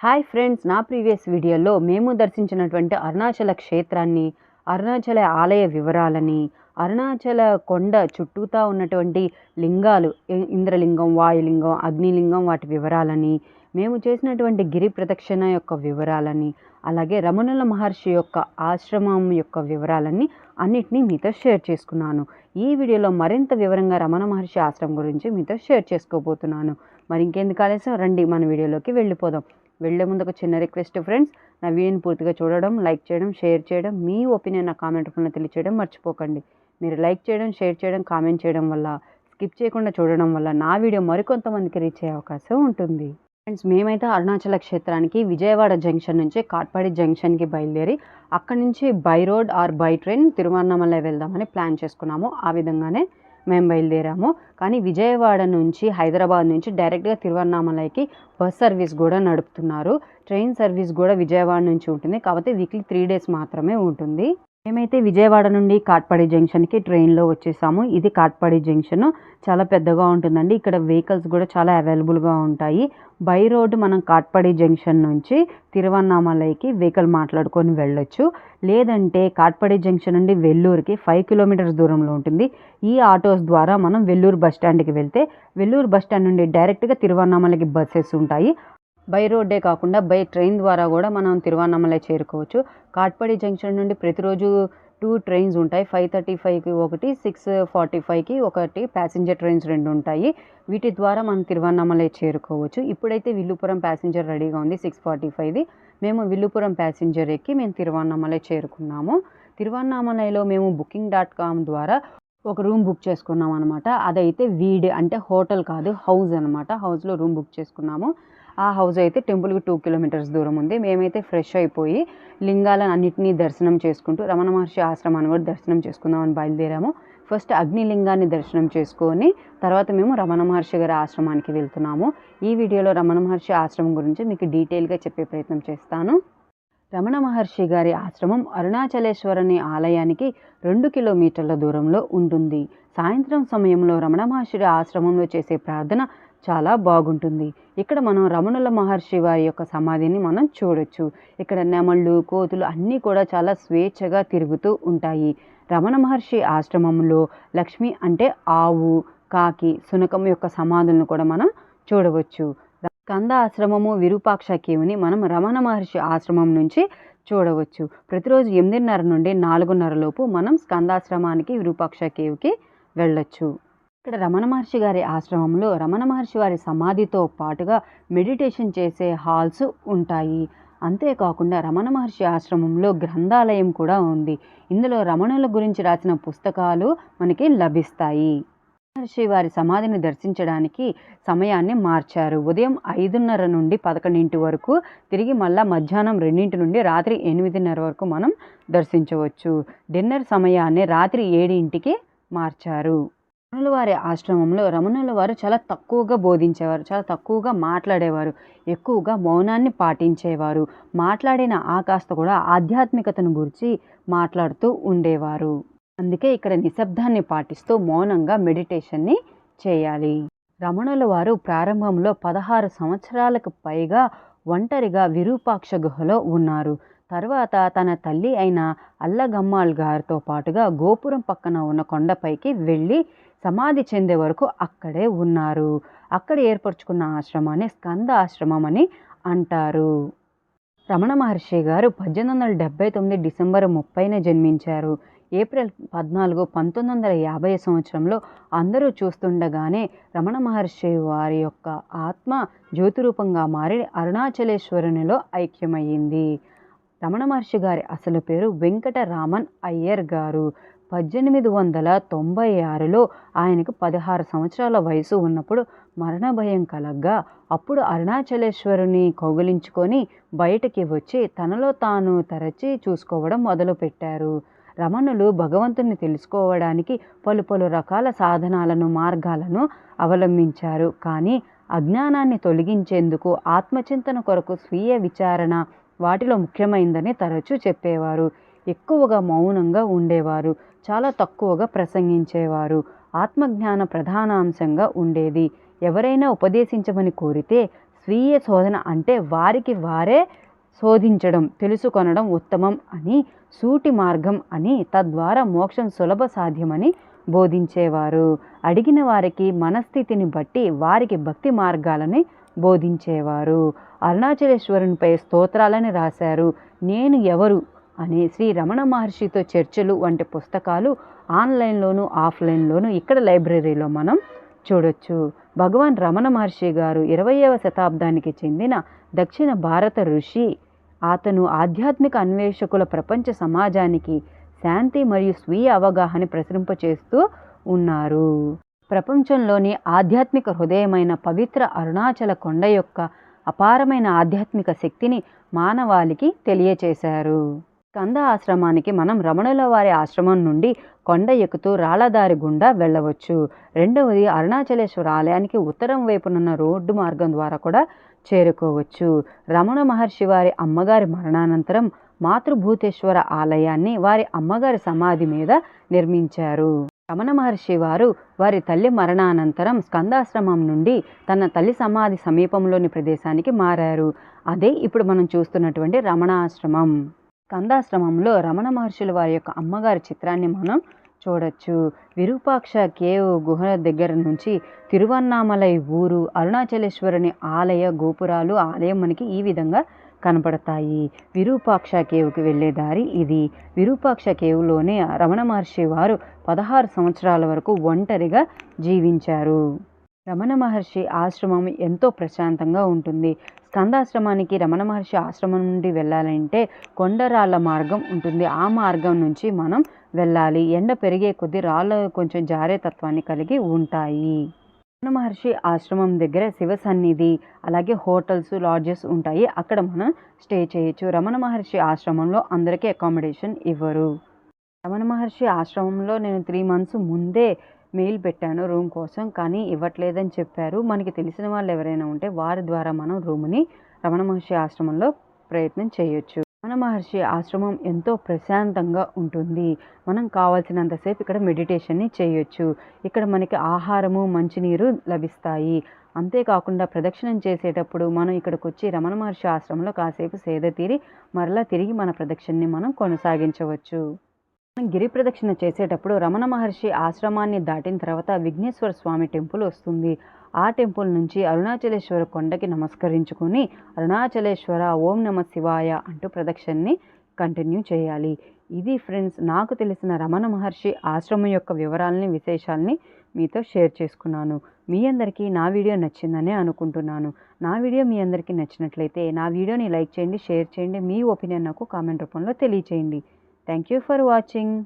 Hi friends నా previous వీడియోలో మేము దర్శించినటువంటి అరుణాచల క్షేత్రాన్ని అరుణాచల ఆలయ వివరాలని అరుణాచల కొండ చుట్టూతా ఉన్నటువంటి లింగాలు ఇంద్రలింగం వాయులింగం అగ్నిలింగం వాటి వివరాలని మేము చేసినటువంటి గిరి ప్రదక్షిణ యొక్క వివరాలని అలాగే రమణుల మహర్షి యొక్క ఆశ్రమం యొక్క వివరాలన్నీ అన్నిటినీ మీతో షేర్ చేసుకున్నాను. ఈ వీడియోలో మరింత వివరంగా రమణ మహర్షి ఆశ్రమం గురించి మీతో షేర్ చేసుకోబోతున్నాను. మరి ఇంకెందుకు ఆలస్యం? రండి మన వీడియోలోకి వెళ్ళిపోదాం. వెళ్ళే ముందు ఒక చిన్న రిక్వెస్ట్ ఫ్రెండ్స్ నా వీడియోని పూర్తిగా చూడడం లైక్ చేయడం షేర్ చేయడం మీ ఒపీనియన్ నా కామెంట్ రూపంలో తెలియచేయడం మర్చిపోకండి. మీరు లైక్ చేయడం షేర్ చేయడం కామెంట్ చేయడం వల్ల స్కిప్ చేయకుండా చూడడం వల్ల నా వీడియో మరికొంతమందికి రీచ్ అయ్యే అవకాశం ఉంటుంది. ఫ్రెండ్స్ మేమైతే అరుణాచల క్షేత్రానికి విజయవాడ జంక్షన్ నుంచి కాట్పాడి జంక్షన్కి బయలుదేరి అక్కడి నుంచి by road or by train Tiruvannamalai వెళ్దామని ప్లాన్ చేసుకున్నాము. ఆ విధంగానే మేము బయలుదేరాము. కానీ విజయవాడ నుంచి హైదరాబాద్ నుంచి డైరెక్ట్గా తిరువన్నామలైకి బస్ సర్వీస్ కూడా నడుపుతున్నారు. ట్రైన్ సర్వీస్ కూడా విజయవాడ నుంచి ఉంటుంది. కాకపోతే వీక్లీ త్రీ డేస్ మాత్రమే ఉంటుంది. మేమైతే విజయవాడ నుండి కాట్పాడి జంక్షన్కి ట్రైన్లో వచ్చేసాము. ఇది కాట్పాడి జంక్షన్. చాలా పెద్దగా ఉంటుందండి. ఇక్కడ వెహికల్స్ కూడా చాలా అవైలబుల్గా ఉంటాయి. బై రోడ్డు మనం కాట్పాడి జంక్షన్ నుంచి తిరువన్నామలైకి వెహికల్ మాట్లాడుకొని వెళ్ళొచ్చు. లేదంటే కాట్పాడి జంక్షన్ నుండి వెల్లూరుకి ఫైవ్ కిలోమీటర్స్ దూరంలో ఉంటుంది. ఈ ఆటోస్ ద్వారా మనం వెల్లూరు బస్ స్టాండ్కి వెళ్తే వెల్లూరు బస్ స్టాండ్ నుండి డైరెక్ట్గా తిరువన్నామలకి బస్సెస్ ఉంటాయి. బై రోడ్డే కాకుండా బై ట్రైన్ ద్వారా కూడా మనం తిరువన్నమలై చేరుకోవచ్చు. కాట్పాడి జంక్షన్ నుండి ప్రతిరోజు టూ ట్రైన్స్ ఉంటాయి. ఫైవ్ థర్టీ ఫైవ్కి ఒకటి సిక్స్ ఫార్టీ ఫైవ్కి ఒకటి ప్యాసింజర్ ట్రైన్స్ రెండు ఉంటాయి. వీటి ద్వారా మనం తిరువన్నమలై చేరుకోవచ్చు. ఇప్పుడైతే విల్లుపురం ప్యాసింజర్ రెడీగా ఉంది సిక్స్ ఫార్టీ ఫైవ్ది. మేము విల్లుపురం ప్యాసింజర్ ఎక్కి మేము తిరువన్నమలై చేరుకున్నాము. తిరువన్నామలైలో మేము బుకింగ్ డాట్ కామ్ ద్వారా ఒక రూమ్ బుక్ చేసుకున్నాం అనమాట అదైతే వీడ్ అంటే హోటల్ కాదు హౌస్ అనమాట హౌస్లో రూమ్ బుక్ చేసుకున్నాము. ఆ హౌస్ అయితే టెంపుల్కి టూ కిలోమీటర్స్ దూరం ఉంది. మేమైతే ఫ్రెష్ అయిపోయి లింగాలను అన్నింటినీ దర్శనం చేసుకుంటూ రమణ మహర్షి ఆశ్రమాన్ని కూడా దర్శనం చేసుకుందామని బయలుదేరాము. ఫస్ట్ అగ్నిలింగాన్ని దర్శనం చేసుకొని తర్వాత మేము రమణ మహర్షి గారి ఆశ్రమానికి వెళ్తున్నాము. ఈ వీడియోలో రమణ మహర్షి ఆశ్రమం గురించి మీకు డీటెయిల్గా చెప్పే ప్రయత్నం చేస్తాను. రమణ మహర్షి గారి ఆశ్రమం అరుణాచలేశ్వరుని ఆలయానికి రెండు కిలోమీటర్ల దూరంలో ఉంటుంది. సాయంత్రం సమయంలో రమణ మహర్షి ఆశ్రమంలో చేసే ప్రార్థన చాలా బాగుంటుంది. ఇక్కడ మనం రమణుల మహర్షి వారి యొక్క సమాధిని మనం చూడొచ్చు. ఇక్కడ నెమళ్ళు కోతులు అన్నీ కూడా చాలా స్వేచ్ఛగా తిరుగుతూ ఉంటాయి. రమణ మహర్షి ఆశ్రమంలో లక్ష్మి అంటే ఆవు కాకి సునకం యొక్క సమాధులను కూడా మనం చూడవచ్చు. కంద ఆశ్రమము విరూపాక్ష కేవుని మనం రమణ మహర్షి ఆశ్రమం నుంచి చూడవచ్చు. ప్రతిరోజు ఎనిమిదిన్నర నుండి నాలుగున్నర లోపు మనం స్కందాశ్రమానికి విరూపాక్ష కేవ్కి వెళ్ళొచ్చు. ఇక్కడ రమణ మహర్షి గారి ఆశ్రమంలో రమణ మహర్షి వారి సమాధితో పాటుగా మెడిటేషన్ చేసే హాల్స్ ఉంటాయి. అంతేకాకుండా రమణ మహర్షి ఆశ్రమంలో గ్రంథాలయం కూడా ఉంది. ఇందులో రమణుల గురించి రాసిన పుస్తకాలు మనకి లభిస్తాయి. మహర్షి వారి సమాధిని దర్శించడానికి సమయాన్ని మార్చారు. ఉదయం ఐదున్నర నుండి పదకొండింటి వరకు తిరిగి మళ్ళా మధ్యాహ్నం రెండింటి నుండి రాత్రి ఎనిమిదిన్నర వరకు మనం దర్శించవచ్చు. డిన్నర్ సమయాన్ని రాత్రి ఏడింటికి మార్చారు. రమణుల వారి ఆశ్రమంలో రమణుల వారు చాలా తక్కువగా బోధించేవారు చాలా తక్కువగా మాట్లాడేవారు ఎక్కువగా మౌనాన్ని పాటించేవారు. మాట్లాడిన ఆ కాస్త కూడా ఆధ్యాత్మికతను గురించి మాట్లాడుతూ ఉండేవారు. అందుకే ఇక్కడ నిశ్శబ్దాన్ని పాటిస్తూ మౌనంగా మెడిటేషన్ని చేయాలి. రమణుల వారు ప్రారంభంలో పదహారు సంవత్సరాలకు పైగా ఒంటరిగా విరూపాక్ష గుహలో ఉన్నారు. తర్వాత తన తల్లి అయిన అల్లగమ్మాళ్ గారితో పాటుగా గోపురం పక్కన ఉన్న కొండపైకి వెళ్ళి సమాధి చెందే వరకు అక్కడే ఉన్నారు. అక్కడ ఏర్పరచుకున్న ఆశ్రమాన్ని స్కంద ఆశ్రమం అని అంటారు. రమణ మహర్షి గారు పద్దెనిమిది వందల డెబ్బై తొమ్మిది డిసెంబర్ ముప్పైన జన్మించారు. ఏప్రిల్ పద్నాలుగు పంతొమ్మిది వందల యాభై సంవత్సరంలో అందరూ చూస్తుండగానే రమణ మహర్షి వారి యొక్క ఆత్మ జ్యోతిరూపంగా మారి అరుణాచలేశ్వరునిలో ఐక్యమయ్యింది. రమణ మహర్షి గారి అసలు పేరు వెంకటరామన్ అయ్యర్ గారు. పద్దెనిమిది వందల తొంభై ఆరులో ఆయనకు పదహారు సంవత్సరాల వయసు ఉన్నప్పుడు మరణ భయం కలగ్గా అప్పుడు అరుణాచలేశ్వరుని కౌగిలించుకొని బయటకి వచ్చి తనలో తాను తరచి చూసుకోవడం మొదలుపెట్టారు. రమణులు భగవంతుని తెలుసుకోవడానికి పలు పలు రకాల సాధనాలను మార్గాలను అవలంబించారు. కానీ అజ్ఞానాన్ని తొలగించేందుకు ఆత్మచింతన కొరకు స్వీయ విచారణ వాటిలో ముఖ్యమైందని తరచూ చెప్పేవారు. ఎక్కువగా మౌనంగా ఉండేవారు. చాలా తక్కువగా ప్రసంగించేవారు. ఆత్మజ్ఞాన ప్రధానాంశంగా ఉండేది. ఎవరైనా ఉపదేశించమని కోరితే స్వీయ శోధన అంటే వారికి వారే శోధించడం తెలుసుకొనడం ఉత్తమం అని సూటి మార్గం అని తద్వారా మోక్షం సులభ సాధ్యమని బోధించేవారు. అడిగిన వారికి మనస్థితిని బట్టి వారికి భక్తి మార్గాలని బోధించేవారు. అరుణాచలేశ్వరునిపై స్తోత్రాలని రాశారు. నేను ఎవరు? అని శ్రీ రమణ మహర్షితో చర్చలు వంటి పుస్తకాలు ఆన్లైన్లోను ఆఫ్లైన్లోను ఇక్కడ లైబ్రరీలో మనం చూడొచ్చు. భగవాన్ రమణ మహర్షి గారు ఇరవయవ శతాబ్దానికి చెందిన దక్షిణ భారత ఋషి. అతను ఆధ్యాత్మిక అన్వేషకుల ప్రపంచ సమాజానికి శాంతి మరియు స్వీయ అవగాహన ప్రసరింపచేస్తూ ఉన్నారు. ప్రపంచంలోని ఆధ్యాత్మిక హృదయమైన పవిత్ర అరుణాచల కొండ యొక్క అపారమైన ఆధ్యాత్మిక శక్తిని మానవాళికి తెలియచేశారు. స్కంద ఆశ్రమానికి మనం రమణుల వారి ఆశ్రమం నుండి కొండ ఎక్కుతూ రాళ్ళదారి గుండా వెళ్ళవచ్చు. రెండవది అరుణాచలేశ్వర ఆలయానికి ఉత్తరం వైపునున్న రోడ్డు మార్గం ద్వారా కూడా చేరుకోవచ్చు. రమణ మహర్షి వారి అమ్మగారి మరణానంతరం మాతృభూతేశ్వర ఆలయాన్ని వారి అమ్మగారి సమాధి మీద నిర్మించారు. రమణ మహర్షి వారు వారి తల్లి మరణానంతరం స్కందాశ్రమం నుండి తన తల్లి సమాధి సమీపంలోని ప్రదేశానికి మారారు. అదే ఇప్పుడు మనం చూస్తున్నటువంటి రమణాశ్రమం. స్కందాశ్రమంలో రమణ మహర్షుల వారి యొక్క అమ్మగారి చిత్రాన్ని మనం చూడొచ్చు. విరూపాక్ష కేవ్ గుహ దగ్గర నుంచి తిరువన్నామలై ఊరు అరుణాచలేశ్వరుని ఆలయ గోపురాలు ఆలయం మనకి ఈ విధంగా కనబడతాయి విరూపాక్ష కేవ్కి వెళ్ళే దారి ఇది. విరూపాక్ష కేవ్లోనే రమణ మహర్షి వారు పదహారు సంవత్సరాల వరకు ఒంటరిగా జీవించారు. రమణ మహర్షి ఆశ్రమం ఎంతో ప్రశాంతంగా ఉంటుంది. స్కందాశ్రమానికి రమణ మహర్షి ఆశ్రమం నుండి వెళ్ళాలంటే కొండరాళ్ళ మార్గం ఉంటుంది. ఆ మార్గం నుంచి మనం వెళ్ళాలి. ఎండ పెరిగే కొద్దీ రాళ్ళు కొంచెం జారే తత్వాన్ని కలిగి ఉంటాయి. మహర్షి ఆశ్రమం దగ్గర శివ సన్నిధి అలాగే హోటల్స్ లాడ్జెస్ ఉంటాయి. అక్కడ మనం స్టే చేయొచ్చు. రమణ మహర్షి ఆశ్రమంలో అందరికీ అకామిడేషన్ ఇవ్వరు. రమణ మహర్షి ఆశ్రమంలో నేను త్రీ మంత్స్ ముందే మెయిల్ పెట్టాను రూమ్ కోసం కానీ ఇవ్వట్లేదని చెప్పారు. మనకి తెలిసిన వాళ్ళు ఎవరైనా ఉంటే వారి ద్వారా మనం రూమ్ని రమణ మహర్షి ఆశ్రమంలో ప్రయత్నం చేయొచ్చు. రమణ మహర్షి ఆశ్రమం ఎంతో ప్రశాంతంగా ఉంటుంది. మనం కావాల్సినంతసేపు ఇక్కడ మెడిటేషన్ని చేయొచ్చు. ఇక్కడ మనకి ఆహారము మంచినీరు లభిస్తాయి. అంతేకాకుండా ప్రదక్షిణం చేసేటప్పుడు మనం ఇక్కడికి వచ్చి రమణ మహర్షి ఆశ్రమంలో కాసేపు సేద తీరి మరలా తిరిగి మన ప్రదక్షిణని మనం కొనసాగించవచ్చు. మనం గిరి ప్రదక్షిణ చేసేటప్పుడు రమణ మహర్షి ఆశ్రమాన్ని దాటిన తర్వాత విఘ్నేశ్వర స్వామి టెంపుల్ వస్తుంది. ఆ టెంపుల్ నుంచి అరుణాచలేశ్వర కొండకి నమస్కరించుకొని అరుణాచలేశ్వర ఓం నమ శివాయ అంటూ ప్రదక్షిణని కంటిన్యూ చేయాలి. ఇది ఫ్రెండ్స్ నాకు తెలిసిన రమణ మహర్షి ఆశ్రమం యొక్క వివరాలని విశేషాలని మీతో షేర్ చేసుకున్నాను. మీ అందరికీ నా వీడియో నచ్చిందనే అనుకుంటున్నాను. నా వీడియో మీ అందరికీ నచ్చినట్లయితే నా వీడియోని లైక్ చేయండి షేర్ చేయండి మీ ఒపీనియన్ నాకు కామెంట్ రూపంలో తెలియచేయండి. Thank you for watching.